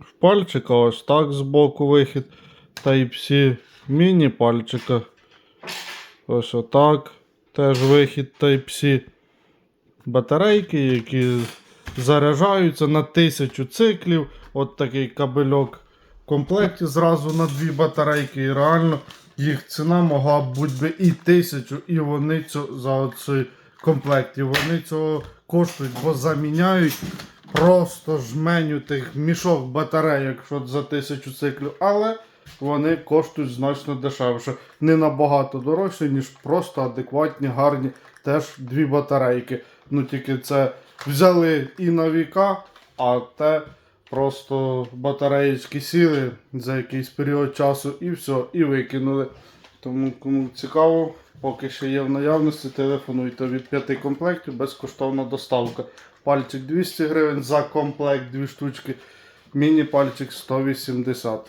в пальчика ось так збоку вихід. Type-C міні пальчика. Ось отак. Теж вихід Type-C. Батарейки, які заряджаються на 1000 циклів. От такий кабельок в комплекті зразу на дві батарейки. І реально їх ціна могла б бути і 1000, і вони цю, за цей комплект. І вони цього коштують, бо заміняють просто жменю тих мішок батарейок що за 1000 циклів. Але вони коштують значно дешевше. Не набагато дорожче, ніж просто адекватні, гарні теж дві батарейки. Ну тільки це взяли і на віка, а те просто батареєчки сіли за якийсь період часу і все, і викинули. Тому кому цікаво, поки ще є в наявності, телефонуйте від п'яти комплектів, безкоштовна доставка. Пальчик 200 гривень за комплект, дві штучки. Міні-пальчик 180.